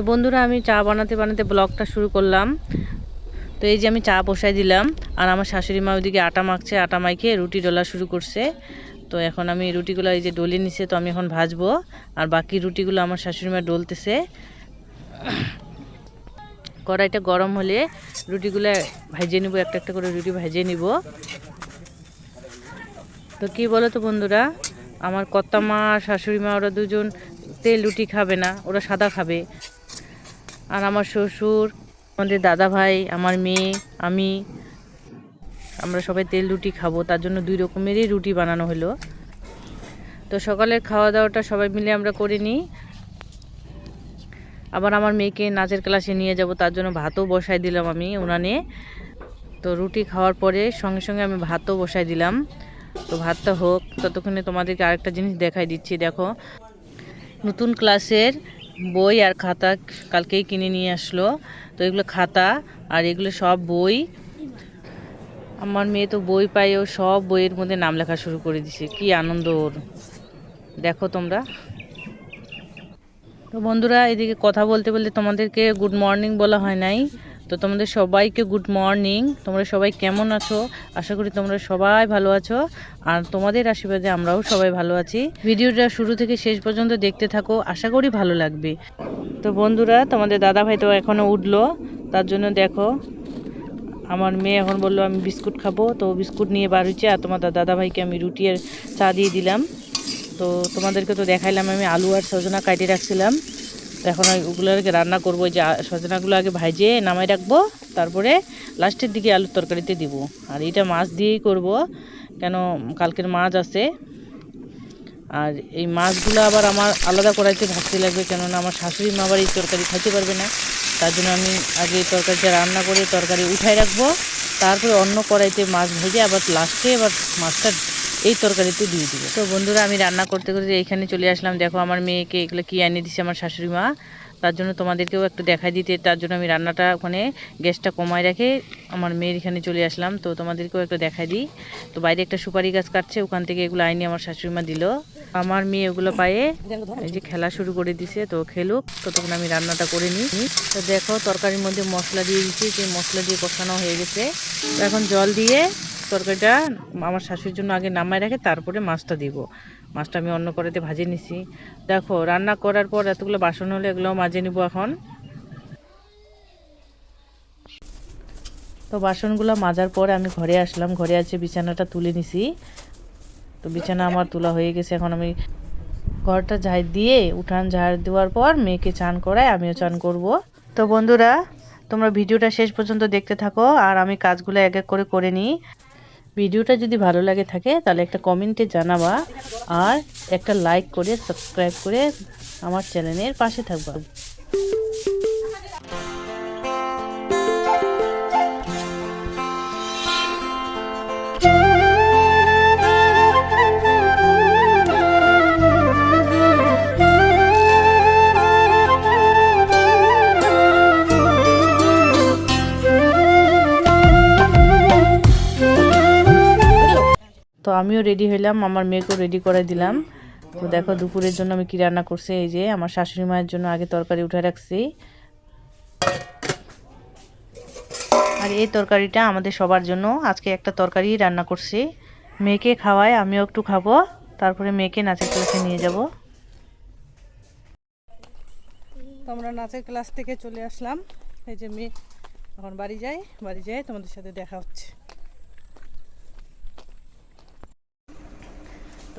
তো বন্ধুরা, আমি চা বানাতে বানাতে ব্লগটা শুরু করলাম। তো এই যে আমি চা বসাই দিলাম, আর আমার শাশুড়ি মা ওইদিকে আটা মাখছে, আটা মাইকে রুটি ডলা শুরু করছে। তো এখন আমি রুটিগুলো এই যে ডলে নিছে, তো আমি এখন ভাজবো, আর বাকি রুটিগুলো আমার শাশুড়ি মা ডলতেছে। কড়াইটা গরম হলে রুটিগুলো ভেজে নিব, একটা একটা করে রুটি ভেজে নিব। তো কি বলো তো বন্ধুরা, আমার কর্তা মা শাশুড়ি মা, ওরা দুজন তেল রুটি খাবে না, ওরা সাদা খাবে। আর আমার শ্বশুর, আমাদের দাদা ভাই, আমার মেয়ে, আমি। আমরা সবাই তেল রুটি খাব, তার জন্য দুই রকমেরই রুটি বানানো হলো। তো সকালের খাওয়া দাওয়াটা সবাই মিলে আমরা করে নিই। আবার আমার মেয়েকে নাচের ক্লাসে নিয়ে যাব, তার জন্য ভাতও বসাই দিলাম আমি উনানে। তো রুটি খাওয়ার পরে সঙ্গে সঙ্গে আমি ভাতও বসাই দিলাম। তো ভাতটা হোক, ততক্ষণে তোমাদেরকে আরেকটা জিনিস দেখাই দিচ্ছি, দেখো। নতুন ক্লাসের বই আর খাতা কালকেই কিনে নিয়ে আসলো। তো এগুলো খাতা আর এগুলো সব বই। আমার মেয়ে তো বই পাই ও সব বইয়ের মধ্যে নাম লেখা শুরু করে দিছে কি আনন্দ ওর। দেখো তোমরা। তো বন্ধুরা, এদিকে কথা বলতে বলতে তোমাদেরকে গুড মর্নিং বলা হয় নাই। তো তোমাদের সবাইকে গুড মর্নিং তোমরা সবাই কেমন আছো? আশা করি তোমরা সবাই ভালো আছো। আর তোমাদের আশীর্বাদে আমরাও সবাই ভালো আছি। ভিডিওটা শুরু থেকে শেষ পর্যন্ত দেখতে থাকো, আশা করি ভালো লাগবে। তো বন্ধুরা, তোমাদের দাদা ভাই তো এখনও উঠল। তার জন্য দেখো, আমার মেয়ে এখন বলল, আমি বিস্কুট খাব। তো বিস্কুট নিয়ে বার হচ্ছে আর তোমার দাদা ভাইকে আমি রুটি আর চা দিয়ে দিলাম। তো তোমাদেরকে তো দেখাইলাম, আমি আলু আর সজনা কাটিয়ে রাখছিলাম। এখন ওই ওগুলোকে রান্না করব যে সজনাগুলো আগে ভাজে নামাই রাখব, তারপরে লাস্টের দিকে আলুর তরকারিতে দিব। আর এটা মাছ দিয়েই করব, কেন কালকের মাছ আছে। আর এই মাছগুলো আবার আমার আলাদা করাইতে ভাবতে লাগবে, কেননা আমার শাশুড়ি মা আবার এই তরকারি খাইতে পারবে না। তার জন্য আমি আগে তরকারিটা রান্না করে তরকারি উঠাই রাখব, তারপরে অন্য কড়াইতে মাছ ভেজে আবার লাস্টে আবার মাছটা এই তরকারিতে দিয়ে দিবে। তো বন্ধুরা, আমি রান্না করতে করতে এইখানে চলে আসলাম। দেখো, আমার মেয়েকে এগুলো কি এনে দিছে আমার শাশুড়ি মা। তার জন্য তোমাদেরকেও একটু দেখাই দিতে। তার জন্য আমি রান্নাটা ওখানে গ্যাসটা কমায় রেখে আমার মেয়ের এখানে চলে আসলাম। তো তোমাদেরকেও একটু দেখাই দিই। তো বাইরে একটা সুপারি গাছ কাটছে, ওখান থেকে এগুলো আইনি আমার শাশুড়ি মা দিল। আমার মেয়ে ওগুলো পায়ে এই যে খেলা শুরু করে দিছে, তো খেলুক। ততক্ষণ আমি রান্নাটা করে নিই। তো দেখো, তরকারির মধ্যে মশলা দিয়ে দিচ্ছি যে মশলা দিয়ে কষানো হয়ে গেছে, তো এখন জল দিয়ে তরকারিটা আমার শাশুড়ির জন্য আগে নামায় রাখে, তারপরে মাছটা দিব। মাছটা আমি অন্য কড়াইতে ভাজে নিছি। দেখো, রান্না করার পর এতগুলো বাসন হলে এগুলো মাজে নিব এখন। তো বাসনগুলো মাজার পরে আমি ঘরে আসলাম। ঘরে আছে বিছানাটা তুলে নিছি। তো বিছানা আমার তোলা হয়ে গেছে। এখন আমি ঘরটা ঝাড় দিয়ে, উঠান ঝাড় দেওয়ার পর মেয়েকে চান করায় আমিও চান করব। তো বন্ধুরা, তোমরা ভিডিওটা শেষ পর্যন্ত দেখতে থাকো। আর আমি কাজগুলো এক এক করে করে নিই। ভিডিওটা যদি ভালো লাগে থাকে, তাহলে একটা কমেন্টে জানাবা আর একটা লাইক করে সাবস্ক্রাইব করে আমার চ্যানেলের পাশে থাকবা। আমিও রেডি হইলাম, আমার মেয়েকেও রেডি করে দিলাম। তো দেখো দুপুরের জন্য আমি কি রান্না করছি, এই যে আমার শাশুড়ি মায়ের জন্য আগে তরকারি উঠে রাখছি। আর এই তরকারিটা আমাদের সবার জন্য, আজকে একটা তরকারি রান্না করছি। মেয়েকে খাওয়াই, আমিও একটু খাব, তারপরে মেয়েকে নাচের ক্লাসে নিয়ে যাব। তো আমরা নাচের ক্লাস থেকে চলে আসলাম। এই যে মেয়ে এখন বাড়ি যাই বাড়ি যাই তোমাদের সাথে দেখা হচ্ছে।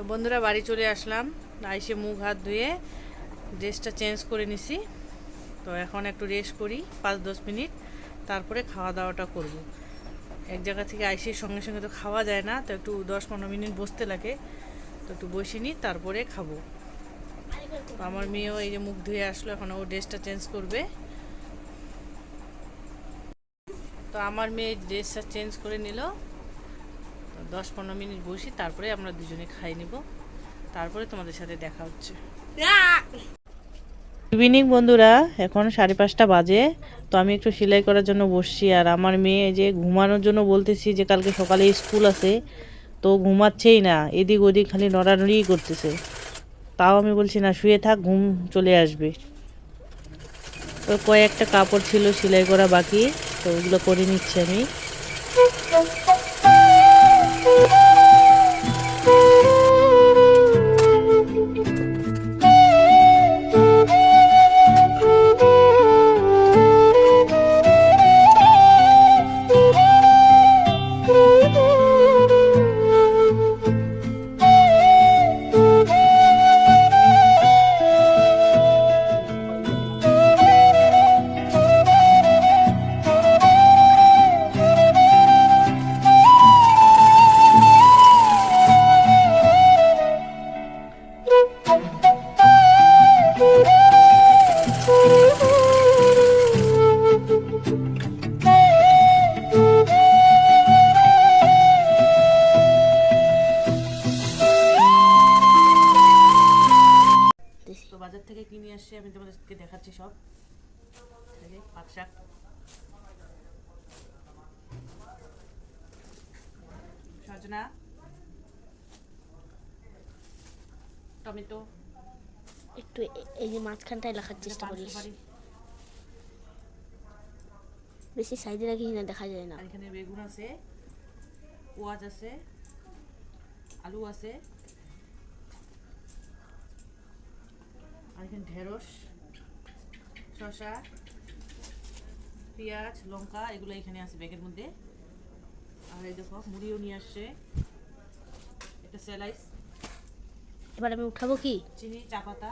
তো বন্ধুরা বাড়ি চলে আসলাম। এসে মুখ হাত ধুয়ে ড্রেসটা চেঞ্জ করে নিছি। তো এখন একটু রেস্ট করি, পাঁচ দশ মিনিট। তারপরে খাওয়া দাওয়াটা করব। এক জায়গা থেকে আইসে সঙ্গে সঙ্গে তো খাওয়া যায় না, তো একটু দশ পনেরো মিনিট বসতে লাগে। তো একটু বসে নিই, তারপরে খাব। তো আমার মেয়েও এই যে মুখ ধুয়ে আসলো, এখন ও ড্রেসটা চেঞ্জ করবে। তো আমার মেয়ে ড্রেসটা চেঞ্জ করে নিল। দশ পনেরো মিনিট বসি, তারপরে আমরা দুজনে খাই নিব। তারপরে তোমাদের সাথে দেখা হচ্ছে। ইভিনিং বন্ধুরা। এখন সাড়ে পাঁচটা বাজে। তো আমি একটু সেলাই করার জন্য বসছি, আর আমার মেয়ে যে ঘুমানোর জন্য বলতেছি যে কালকে সকালে স্কুল আছে, তো ঘুমাচ্ছেই না। এদিক ওদিক খালি নড়ানড়িই করতেছে। তাও আমি বলছি, না, শুয়ে থাক, ঘুম চলে আসবে। তো কয়েকটা কাপড় ছিল, সেলাই করা বাকি, তো ওগুলো করে নিচ্ছি আমি। বাজার থেকে কিনে আসছে আমি তোমাদেরকে দেখাচ্ছি সব। পাট শাক। সজনা টমেটো। একটু এই যে মাঝখানটায় লেখার চেষ্টা করিস। বেশি সাইডে রাখিস না দেখা যায় না। এখানে বেগুন আছে পেঁয়াজ আছে আলু আছে আর এখানে ঢেঁড়স শসা পেঁয়াজ লঙ্কা এগুলো এখানে আছে ব্যাগের মধ্যে। আর এই দেখো মুড়িও নিয়ে আসছে। এটা স্যালাইস। এবার আমি উঠাবো কি? চিনি, চা পাতা।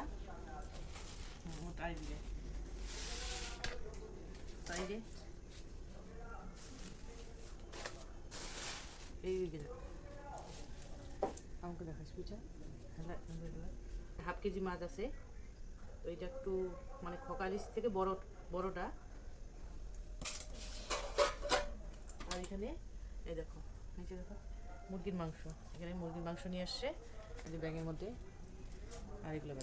আমাকে দেখাস পিছা হাফ কেজি মাছ আছে। এটা একটু মানে খকালিস থেকে বড়, বড়টা। আর এখানে, এই দেখো, নিচে দেখো, মুরগির মাংস। এখানে মুরগির মাংস নিয়ে আসছে। এই যে ব্যাগের মধ্যে আর এগুলো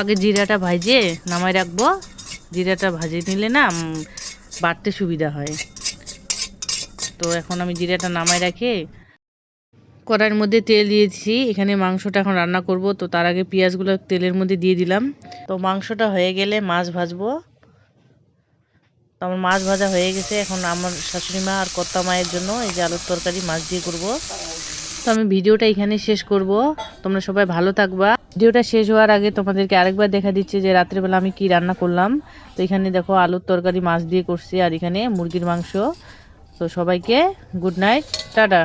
আগে জিরাটা ভাজে নামাই রাখব। জিরাটা ভাজে নিলে না বাড়তে সুবিধা হয়। তো এখন আমি জিরাটা নামাই রাখে। কড়াইয়ের মধ্যে তেল দিয়েছি। এখানে মাংসটা এখন রান্না করব। তো তার আগে পেঁয়াজগুলো তেলের মধ্যে দিয়ে দিলাম। তো মাংসটা হয়ে গেলে মাছ ভাজবো। তো আমার মাছ ভাজা হয়ে গেছে। এখন আমার শাশুড়ি মা আর কর্তা মায়ের জন্য এই যে আলুর তরকারি মাছ দিয়ে করব। তো আমি ভিডিওটা এখানে শেষ করব। তোমরা সবাই ভালো থাকবা। ভিডিওটা শেষ হওয়ার আগে তোমাদেরকে আরেকবার দেখা দিচ্ছে যে রাত্রেবেলা আমি কি রান্না করলাম। তো এখানে দেখো আলুর তরকারি মাছ দিয়ে করছি আর এখানে মুরগির মাংস। তো সবাইকে গুড নাইট, টাটা।